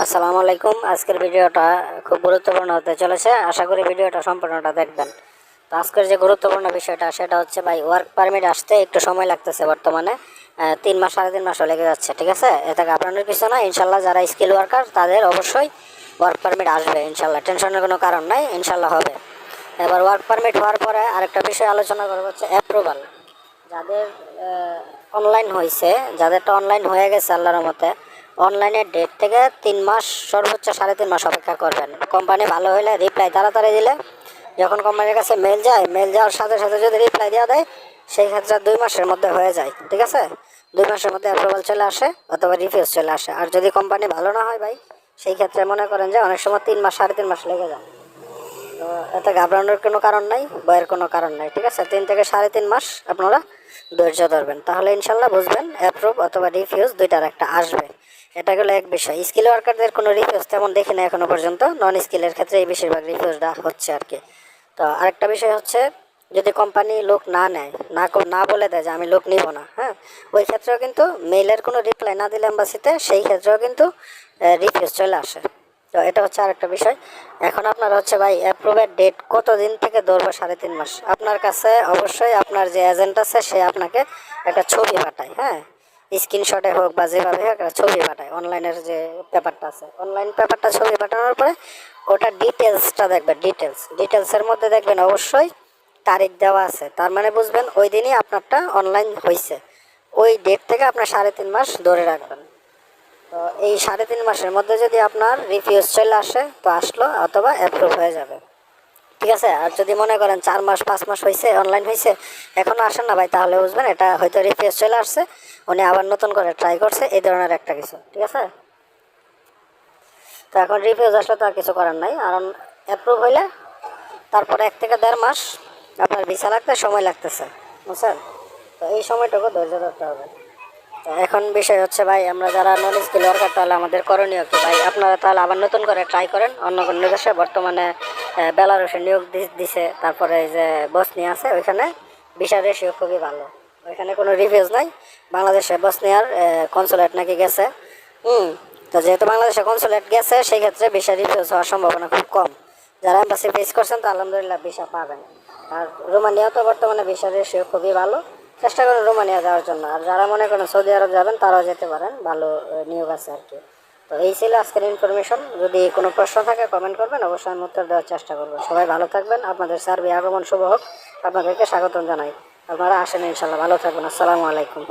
আসসালামু আলাইকুম। আজকের ভিডিওটা খুব গুরুত্বপূর্ণ হতে চলেছে। আশা করি ভিডিওটা সম্পূর্ণটা দেখবেন। তো আজকের যে গুরুত্বপূর্ণ বিষয়টা, সেটা হচ্ছে ভাই ওয়ার্ক পারমিট আসতে একটু সময় লাগতেছে বর্তমানে। তিন মাস, সাড়ে তিন মাসও লেগে যাচ্ছে, ঠিক আছে? এ থেকে আপনাদের কিছু না, ইনশাল্লাহ যারা স্কিল ওয়ার্কার তাদের অবশ্যই ওয়ার্ক পারমিট আসবে, ইনশাল্লাহ। টেনশনের কোনো কারণ নাই, ইনশাল্লাহ হবে। এবার ওয়ার্ক পারমিট হওয়ার পরে আরেকটা বিষয় আলোচনা করব, হচ্ছে অ্যাপ্রুভাল যাদের অনলাইন হয়েছে যাদেরটা অনলাইন হয়ে গেছে, আল্লাহর মতে অনলাইনের ডেট থেকে তিন মাস, সর্বোচ্চ সাড়ে তিন মাস অপেক্ষা করবেন। কোম্পানি ভালো হলে রিপ্লাই তাড়াতাড়ি দিলে, যখন কোম্পানির কাছে মেল যায় মেল যাওয়ার সাথে সাথে যদি রিপ্লাই দেওয়া দেয়, সেই ক্ষেত্রে দুই মাসের মধ্যে হয়ে যায়, ঠিক আছে? দুই মাসের মধ্যে অ্যাপ্রুভাল চলে আসে অথবা রিফিউজ চলে আসে। আর যদি কোম্পানি ভালো না হয় ভাই, সেই ক্ষেত্রে মনে করেন যে অনেক সময় তিন মাস, সাড়ে তিন মাস লেগে যায়। তো এতে ঘাবড়ানোর কোনো কারণ নাই ভয়ের কোনো কারণ নাই, ঠিক আছে? তিন থেকে সাড়ে তিন মাস আপনারা ধৈর্য ধরবেন। তাহলে ইনশাল্লাহ বুঝবেন অ্যাপ্রুভ অথবা রিফিউজ দুইটার একটা আসবে। এটা গেলো এক বিষয়। স্কিল ওয়ার্কারদের কোনো রিফিউজ তেমন দেখি না এখনও পর্যন্ত। নন স্কিলের ক্ষেত্রে এই বেশিরভাগ রিফিউজটা হচ্ছে আর কি। তো আরেকটা বিষয় হচ্ছে, যদি কোম্পানি লোক না নেয়, না না বলে দেয় যে আমি লোক নিব না হ্যাঁ ওই ক্ষেত্রেও কিন্তু মেইলের কোনো রিপ্লাই না দিলে এম্বাসিতে সেই ক্ষেত্রেও কিন্তু রিফিউজ চলে আসে। তো এটা হচ্ছে আরেকটা বিষয়। এখন আপনার হচ্ছে ভাই অ্যাপ্রুভের ডেট কত দিন থেকে ধরবে? সাড়ে তিন মাস। আপনার কাছে অবশ্যই আপনার যে এজেন্ট আছে, সে আপনাকে একটা ছবি পাঠায় হ্যাঁ। স্ক্রিনশটে হোক বা যেভাবে হোক একটা ছবি পাঠায়। অনলাইনের যে পেপারটা আছে। অনলাইন পেপারটা ছবি পাঠানোর পরে ওটা ডিটেলসটা দেখবেন ডিটেলস ডিটেলসের মধ্যে দেখবেন অবশ্যই তারিখ দেওয়া আছে। তার মানে বুঝবেন ওই দিনই আপনারটা অনলাইন হয়েছে ওই ডেট থেকে আপনার সাড়ে তিন মাস ধরে রাখবেন। তো এই সাড়ে তিন মাসের মধ্যে যদি আপনার রিফিউজ চলে আসে, তো আসলো অথবা অ্যাপ্রুভ হয়ে যাবে। ঠিক আছে? আর যদি মনে করেন চার মাস, পাঁচ মাস হয়েছে অনলাইন হয়েছে এখনও আসেন না ভাই, তাহলে বুঝবেন, এটা হয়তো রিফিউজ চলে আসছে। উনি আবার নতুন করে ট্রাই করছে, এই ধরনের একটা কিছু, ঠিক আছে? তো এখন রিফিউজ আসলে তো আর কিছু করার নাই, কারণ অ্যাপ্রুভ হইলে তারপরে এক থেকে দেড় মাস আপনার ভিসা লাগতে সময় লাগতেছে, বুঝছেন? তো এই সময়টুকু ধৈর্য ধরতে হবে। এখন বিষয় হচ্ছে ভাই আমরা যারা নন স্কিল ওয়ার্কার তাহলে আমাদের করণীয় কি? ভাই আপনারা তাহলে আবার নতুন করে ট্রাই করেন। অন্য কোনো দেশে বর্তমানে আহ, বেলারুশে নিয়োগ দিছে তারপরে যে বসনি আছে ওইখানে ভিসা রেশিও খুবই ভালো। ওইখানে কোনো রিভিউজ নাই। বাংলাদেশে বসনিয়ার কনসুলেট নাকি গেছে। হুম তো যেহেতু বাংলাদেশে কনসুলেট গেছে সেই ক্ষেত্রে ভিসা রিভিউজ হওয়ার সম্ভাবনা খুব কম। যারা এম্বাসি ফেস করছেন তো আলহামদুলিল্লাহ ভিসা পাবেন। আর রোমানিয়া তো বর্তমানে ভিসা রেশিও খুবই ভালো। চেষ্টা করেন রোমানিয়া যাওয়ার জন্য। আর যারা মনে করেন সৌদি আরব যাবেন, তারাও যেতে পারেন। ভালো নিয়োগ আছে আর কি। তো এই ছিল আজকের ইনফরমেশন যদি কোনো প্রশ্ন থাকে কমেন্ট করবেন। অবশ্যই আমি উত্তর দেওয়ার চেষ্টা করব। সবাই ভালো থাকবেন। আপনাদের সার্ভে আগমন শুভ হোক। আপনাদেরকে স্বাগতম জানাই। আপনারা আসেন ইনশাল্লাহ ভালো থাকবেন। আসসালামু আলাইকুম।